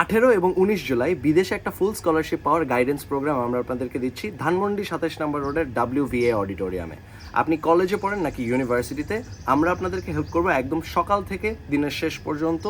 আঠেরো এবং উনিশ জুলাই বিদেশে একটা ফুল স্কলারশিপ পাওয়ার গাইডেন্স প্রোগ্রাম আমরা আপনাদেরকে দিচ্ছি ধানমন্ডি সাতাশ নম্বর রোডের ডাব্লিউ ভিএ অডিটোরিয়ামে আপনি কলেজে পড়েন নাকি ইউনিভার্সিটিতে আমরা আপনাদেরকে হেল্প করব একদম সকাল থেকে দিনের শেষ পর্যন্ত,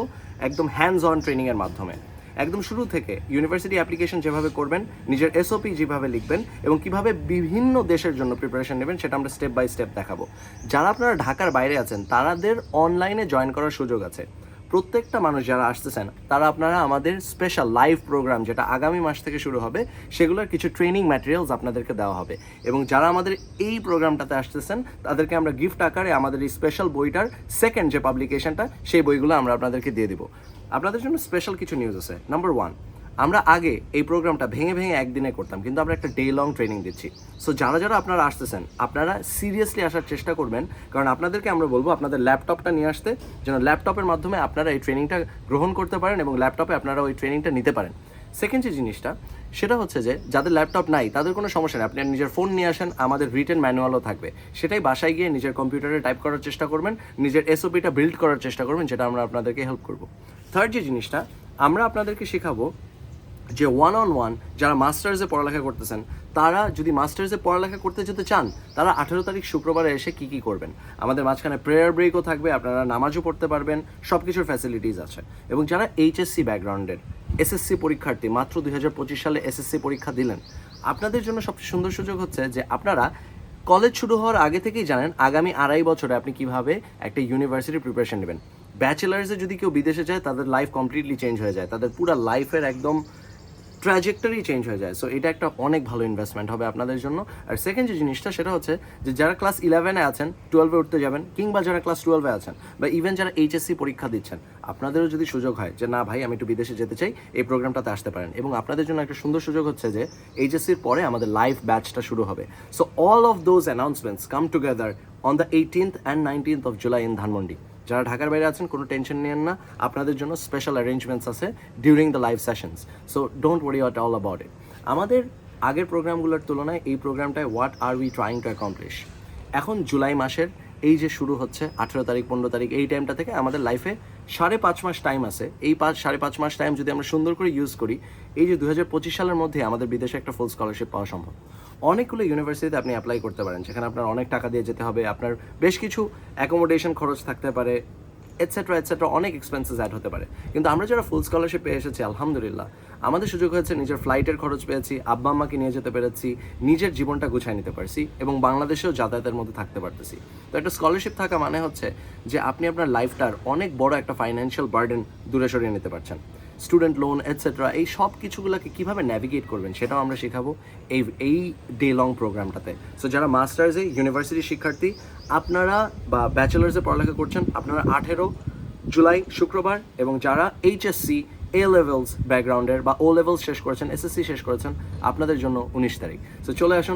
একদম হ্যান্ডস অন ট্রেনিংয়ের মাধ্যমে। একদম শুরু থেকে ইউনিভার্সিটি অ্যাপ্লিকেশন যেভাবে করবেন, নিজের এসওপি যেভাবে লিখবেন এবং কীভাবে বিভিন্ন দেশের জন্য প্রিপারেশন নেবেন সেটা আমরা স্টেপ বাই স্টেপ দেখাবো। যারা আপনারা ঢাকার বাইরে আছেন তাদের অনলাইনে জয়েন করার সুযোগ আছে। প্রত্যেকটা মানুষ যারা আসতেছেন, তারা আপনারা আমাদের স্পেশাল লাইভ প্রোগ্রাম যেটা আগামী মাস থেকে শুরু হবে, সেগুলোর কিছু ট্রেনিং ম্যাটেরিয়ালস আপনাদেরকে দেওয়া হবে। এবং যারা আমাদের এই প্রোগ্রামটাতে আসতেছেন, তাদেরকে আমরা গিফট আকারে আমাদের এই স্পেশাল বইটার সেকেন্ড যে পাবলিকেশনটা সেই বইগুলো আমরা আপনাদেরকে দিয়ে দিব। আপনাদের জন্য স্পেশাল কিছু নিউজ আছে। নাম্বার ওয়ান আমরা আগে এই প্রোগ্রামটা ভেঙে ভেঙে একদিনে করতাম, কিন্তু আমরা একটা ডে লং ট্রেনিং দিচ্ছি। সো যারা যারা আপনারা আসতেছেন, আপনারা সিরিয়াসলি আসার চেষ্টা করবেন, কারণ আপনাদেরকে আমরা বলব আপনাদের ল্যাপটপটা নিয়ে আসতে, যেন ল্যাপটপের মাধ্যমে আপনারা এই ট্রেনিংটা গ্রহণ করতে পারেন এবং ল্যাপটপে আপনারা ওই ট্রেনিংটা নিতে পারেন। সেকেন্ড যে জিনিসটা, সেটা হচ্ছে যে, যাদের ল্যাপটপ নাই, তাদের কোনো সমস্যা নেই। আপনি নিজের ফোন নিয়ে আসেন, আমাদের রিটেন ম্যানুয়ালও থাকবে। সেটাই বাসায় গিয়ে নিজের কম্পিউটারে টাইপ করার চেষ্টা করবেন, নিজের এসওপিটা বিল্ড করার চেষ্টা করবেন, যেটা আমরা আপনাদেরকে হেল্প করব। থার্ড যে জিনিসটা, আমরা আপনাদেরকে শেখাবো যে ওয়ান অন ওয়ান যারা মাস্টার্সে পড়ালেখা করতেছেন, তারা যদি মাস্টার্সে পড়ালেখা করতে যেতে চান, তারা আঠেরো তারিখ শুক্রবারে এসে কি কি করবেন? আমাদের মাঝখানে প্রেয়ার ব্রেকও থাকবে, আপনারা নামাজও পড়তে পারবেন সব কিছুর ফ্যাসিলিটিস আছে। এবং যারা এইচএসসি ব্যাকগ্রাউন্ডের এসএসসি পরীক্ষার্থী, মাত্র দুই হাজার পঁচিশ সালে এসএসসি পরীক্ষা দিলেন, আপনাদের জন্য সবচেয়ে সুন্দর সুযোগ হচ্ছে যে আপনারা কলেজ শুরু হওয়ার আগে থেকেই জানেন আগামী আড়াই বছরে আপনি কীভাবে একটা ইউনিভার্সিটি প্রিপারেশন নেবেন। ব্যাচেলার্সে যদি কেউ বিদেশে যায়, তাদের লাইফ কমপ্লিটলি চেঞ্জ হয়ে যায়, তাদের পুরো লাইফের একদম ট্র্যাজেক্টরি চেঞ্জ হয়ে যায়। সো এটা একটা অনেক ভালো ইনভেস্টমেন্ট হবে আপনাদের জন্য। আর সেকেন্ড যে জিনিসটা, সেটা হচ্ছে যে যারা ক্লাস ইলেভেনে আছেন টুয়েলভে উঠতে যাবেন, কিংবা যারা ক্লাস টুয়েলভে আছেন, বা ইভেন যারা এইচএসসি পরীক্ষা দিচ্ছেন, আপনাদেরও যদি সুযোগ হয় যে, না ভাই, আমি একটু বিদেশে যেতে চাই, এই প্রোগ্রামটাতে আসতে পারেন। এবং আপনাদের জন্য একটা সুন্দর সুযোগ হচ্ছে যে এইচএসসির পরে আমাদের লাইভ ব্যাচটা শুরু হবে। So all of those announcements come together on the eighteenth and nineteenth of July in Dhanmondi যারা ঢাকার বাইরে আছেন, কোনো টেনশন নেন না। আপনাদের জন্য স্পেশাল অ্যারেঞ্জমেন্টস আছে during the live sessions so don't worry what all about it আমাদের আগের প্রোগ্রামগুলোর তুলনায় এই প্রোগ্রামটায় what are we trying to accomplish এখন জুলাই মাসের এই যে শুরু হচ্ছে, আঠেরো তারিখ, পনেরো তারিখ, এই টাইমটা থেকে আমাদের লাইফে সাড়ে পাঁচ মাস টাইম আছে। এই পাঁচ, সাড়ে পাঁচ মাস টাইম যদি আমরা সুন্দর করে ইউজ করি, এই যে দু হাজার পঁচিশ সালের মধ্যে আমাদের বিদেশে একটা ফুল স্কলারশিপ পাওয়া সম্ভব। অনেকগুলো ইউনিভার্সিটিতে আপনি অ্যাপ্লাই করতে পারেন। সেখানে আপনার অনেক টাকা দিয়ে যেতে হবে। আপনার বেশ কিছু অ্যাকোমোডেশন খরচ থাকতে পারে। এটসেট্রা এটসেট্রা অনেক এক্সপেন্সেস অ্যাড হতে পারে। কিন্তু আমরা যারা ফুল স্কলারশিপ পেয়ে এসেছি, আলহামদুলিল্লাহ, আমাদের সুযোগ হয়েছে নিজের ফ্লাইটের খরচ পেয়েছি, আব্বা আম্মাকে নিয়ে যেতে পেরেছি, নিজের জীবনটা গুছায় নিতে পারছি এবং বাংলাদেশেও যাতায়াতের মধ্যে থাকতে পারতেছি। তো একটা স্কলারশিপ থাকা মানে হচ্ছে যে আপনি আপনার লাইফটার অনেক বড় একটা ফাইন্যান্সিয়াল বার্ডেন দূরে সরিয়ে নিতে পারছেন। স্টুডেন্ট লোন এটসেট্রা এই সব কিছুগুলোকে কীভাবে ন্যাভিগেট করবেন সেটাও আমরা শেখাবো এই এই ডে লং প্রোগ্রামটাতে সো যারা মাস্টার্সে ইউনিভার্সিটি শিক্ষার্থী, আপনারা বা ব্যাচেলার্সে পড়ালেখা করছেন, আপনারা আঠেরো জুলাই, শুক্রবার এবং যারা এইচএসসি এ লেভেলস ব্যাকগ্রাউন্ডের বা ও লেভেলস শেষ করেছেন এসএসসি শেষ করেছেন, আপনাদের জন্য উনিশ তারিখ। সো চলে আসুন।